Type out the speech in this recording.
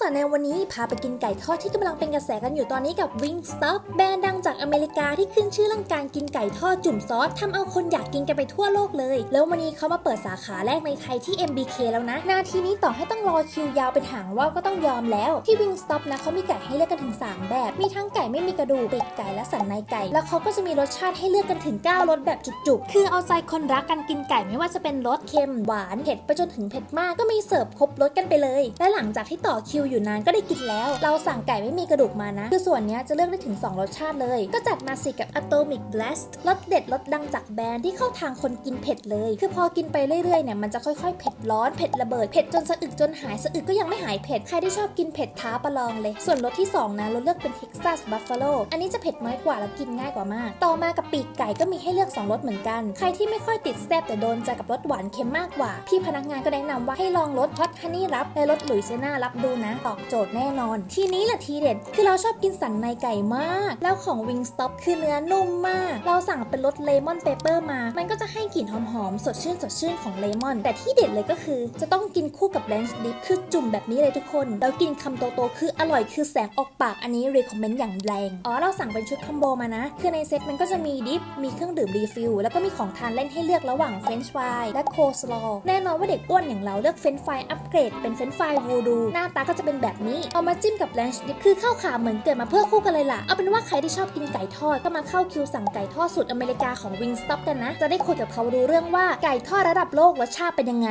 สอนในวันนี้พาไปกินไก่ทอดที่กำลังเป็นกระแสกันอยู่ตอนนี้กับ Wingstop แบรนด์ดังจากอเมริกาที่ขึ้นชื่อเรื่องการกินไก่ทอดจุ่มซอสทำเอาคนอยากกินกันไปทั่วโลกเลย แล้ววันนี้เขามาเปิดสาขาแรกในไทยที่ MBK แล้วนะ นาทีนี้ต่อให้ต้องรอคิวยาวเป็นหางว่าวก็ต้องยอมแล้ว ที่ Wingstop นะเขามีไก่ให้เลือกกันถึง 3 แบบ มีทั้งไก่ไม่มีกระดูกปีกไก่และสันในไก่ แล้วเขาก็จะมีรสชาติให้เลือกกันถึง 9รสแบบจุกๆ คือเอาใจคนรักกันกินไก่ไม่ว่าจะเป็นรสเค็มหวานเผ็ดไปจนถึงเผ็ดมากก็มีเสิร์ฟครบรสกันไปเลย และหลังจากที่ต่อคิวอยู่นานก็ได้กินแล้ว เราสั่งไก่ไม่มีกระดูกมานะ คือส่วนนี้จะเลือกได้ถึง 2 รสชาติเลย ก็จัดมาสิกับ Atomic Blast รสเด็ดรสดังจากแบรนด์ที่เข้าทางคนกินเผ็ดเลย คือพอกินไปเรื่อยๆเนี่ยมันจะค่อยๆเผ็ดร้อนเผ็ดระเบิดเผ็ดจนสะอึกจนหายสะอึกก็ยังไม่หายเผ็ดใครที่ชอบกินเผ็ดท้าประลองเลย ส่วนรสที่สองนะเราเลือกเป็น Texas Buffalo อันนี้จะเผ็ดน้อยกว่าแล้วกินง่ายกว่ามาก ต่อมากับปีกไก่ก็มีให้เลือกสองรสเหมือนกัน ใครที่ไม่ค่อยติดแซ่บแต่โดนใจกับรสหวานเค็มมากกว่าพี่พนักงานก็แนะนำว่าให้ลองรสฮอตฮันนี่รับและรสหลุยเซน่ารับดูนะตอบโจทย์แน่นอน ทีนี้แหละทีเด็ด คือเราชอบกินสันในไก่มาก แล้วของ Wingstop คือเนื้อนุ่มมาก เราสั่งเป็นรสเลมอนเปเปอร์มา มันก็จะให้กลิ่นหอมๆ สดชื่นสดชื่นของเลมอน แต่ที่เด็ดเลยก็คือ จะต้องกินคู่กับแลนช์ดิฟคือจุ่มแบบนี้เลยทุกคน แล้วกินคำโตๆคืออร่อยคือแสงออกปากอันนี้ recommend อย่างแรง อ๋อเราสั่งเป็นชุดคอมโบมานะ คือในเซ็ตมันก็จะมีดิฟมีเครื่องดื่มรีฟิลแล้วก็มีของทานเล่นให้เลือกระหว่างเฟรนช์ฟรายและโคสลอแน่นอนว่าเด็กอ้วนอย่างเราเลือกเฟรนช์ฟรายอัปเกรดเป็นเฟรนช์ฟรายวูดูหน้าตาก็จะเป็นแบบนี้ เอามาจิ้มกับแลนช์ดิปคือข้าวขาเหมือนเกิดมาเพื่อคู่กันเลยล่ะ เอาเป็นว่าใครที่ชอบกินไก่ทอดก็มาเข้าคิวสั่งไก่ทอดสูตรอเมริกาของ Wingstop กันนะ จะได้คุยกับเขารู้เรื่องว่าไก่ทอดระดับโลกรสชาติเป็นยังไง